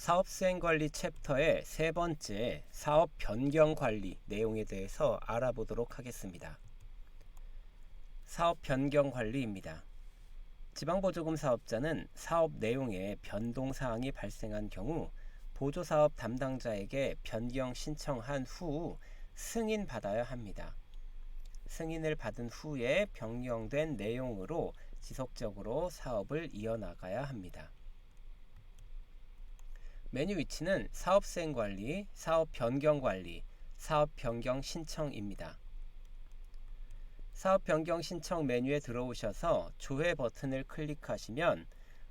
사업 수행 관리 챕터의 세 번째 사업 변경 관리 내용에 대해서 알아보도록 하겠습니다. 사업 변경 관리입니다. 지방보조금 사업자는 사업 내용에 변동 사항이 발생한 경우 보조사업 담당자에게 변경 신청한 후 승인 받아야 합니다. 승인을 받은 후에 변경된 내용으로 지속적으로 사업을 이어나가야 합니다. 메뉴 위치는 사업 수행 관리, 사업 변경 관리, 사업 변경 신청입니다. 사업 변경 신청 메뉴에 들어오셔서 조회 버튼을 클릭하시면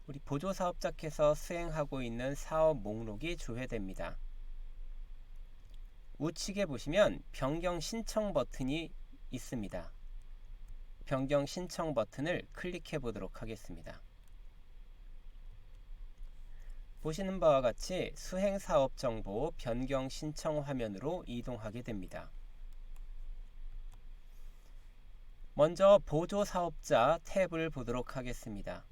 우리 보조 사업자께서 수행하고 있는 사업 목록이 조회됩니다. 우측에 보시면 변경 신청 버튼이 있습니다. 변경 신청 버튼을 클릭해 보도록 하겠습니다. 보시는 바와 같이 수행 사업 정보 변경 신청 화면으로 이동하게 됩니다. 먼저 보조 사업자 탭을 보도록 하겠습니다.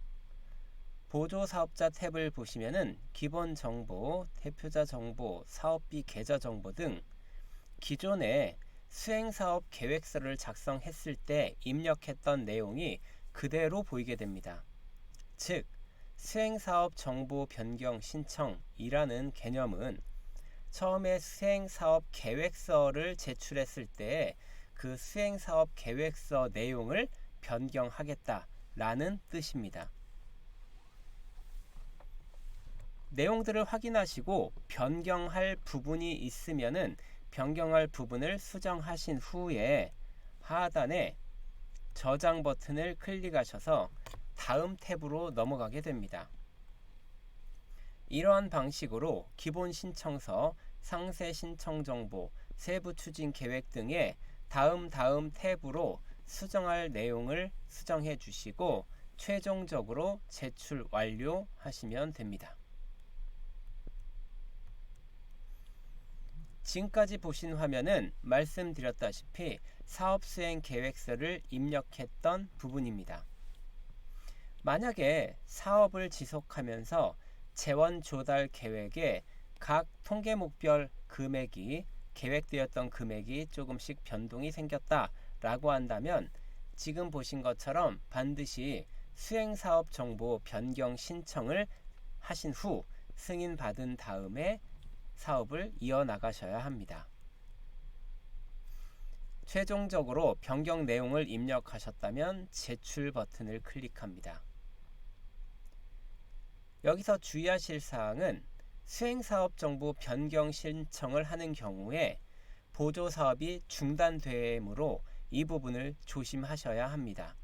보조 사업자 탭을 보시면은 기본 정보, 대표자 정보, 사업비 계좌 정보 등 기존에 수행 사업 계획서를 작성했을 때 입력했던 내용이 그대로 보이게 됩니다. 즉, 수행 사업 정보 변경 신청이라는 개념은 처음에 수행 사업 계획서를 제출했을 때 그 수행 사업 계획서 내용을 변경하겠다라는 뜻입니다. 내용들을 확인하시고 변경할 부분이 있으면은 변경할 부분을 수정하신 후에 하단에 저장 버튼을 클릭하셔서 다음 탭으로 넘어가게 됩니다. 이러한 방식으로 기본 신청서, 상세 신청 정보, 세부 추진 계획 등의 다음 다음 탭으로 수정할 내용을 수정해 주시고 최종적으로 제출 완료하시면 됩니다. 지금까지 보신 화면은 말씀드렸다시피 사업 수행 계획서를 입력했던 부분입니다. 만약에 사업을 지속하면서 재원 조달 계획에 각 통계 목별 금액이 계획되었던 금액이 조금씩 변동이 생겼다라고 한다면 지금 보신 것처럼 반드시 수행 사업 정보 변경 신청을 하신 후 승인 받은 다음에 사업을 이어나가셔야 합니다. 최종적으로 변경 내용을 입력하셨다면 제출 버튼을 클릭합니다. 여기서 주의하실 사항은 수행사업 정보 변경 신청을 하는 경우에 보조 사업이 중단되므로 이 부분을 조심하셔야 합니다.